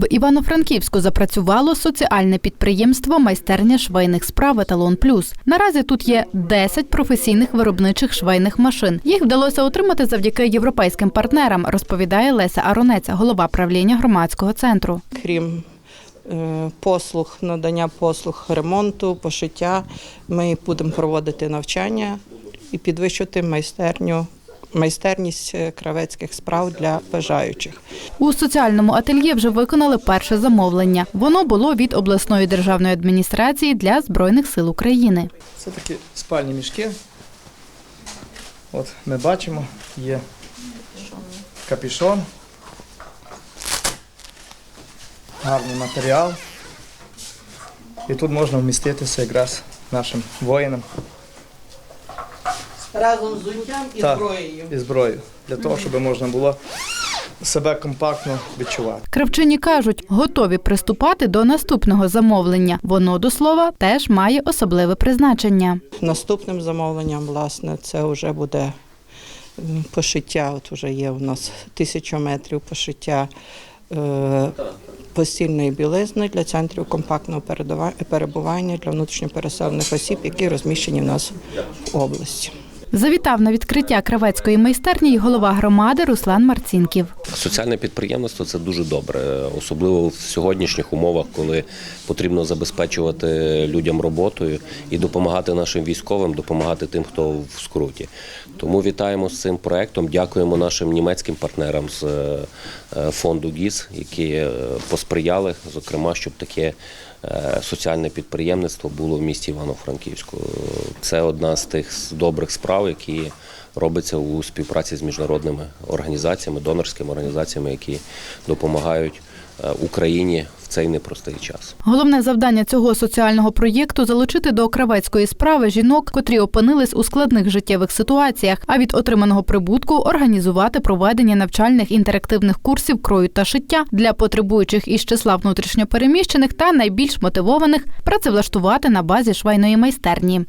В Івано-Франківську запрацювало соціальне підприємство майстерня швейних справ Еталон Плюс. Наразі тут є 10 професійних виробничих швейних машин. Їх вдалося отримати завдяки європейським партнерам, розповідає Леся Аронець, голова правління громадського центру. Крім е, послуг, надання послуг ремонту, пошиття, ми будемо проводити навчання і підвищувати майстерню. Майстерність е, кравецьких справ для бажаючих. У соціальному ательє вже виконали перше замовлення. Воно було від обласної державної адміністрації для збройних сил України. Це такі спальні мішки. От ми бачимо, є капюшон. Гарний матеріал. І тут можна вміститися якраз нашим воїнам Разом з взуттям і Так. зброєю. і зброєю, для того, щоб можна було себе компактно відчувати. Кравчині кажуть, готові приступати до наступного замовлення. Воно до слова теж має особливе призначення. Наступним замовленням, власне, це вже буде м, пошиття. От вже є у нас тисячу метрів пошиття е, постільної білизни для центрів компактного передава- перебування для внутрішньопереселених осіб, які розміщені в нас в області. Завітав на відкриття кравецької майстерні й голова громади Руслан Марцінків. Соціальне підприємництво це дуже добре, особливо в сьогоднішніх умовах, коли потрібно забезпечувати людям роботою і допомагати нашим військовим, допомагати тим, хто в скруті. Тому вітаємо з цим проектом. Дякуємо нашим німецьким партнерам з е, фонду ГІС, які е, посприяли, зокрема, щоб таке е, соціальне підприємництво було в місті Івано-Франківську. Це одна з тих добрих справ, які робиться у співпраці з міжнародними організаціями, донорськими організаціями, які допомагають е, Україні в цей непростий час. Головне завдання цього соціального проєкту залучити до кравецької справи жінок, котрі опинились у складних життєвих ситуаціях, а від отриманого прибутку організувати проведення навчальних інтерактивних курсів крою та шиття для потребуючих із числа внутрішньопереміщених та найбільш мотивованих працевлаштувати на базі швейної майстерні.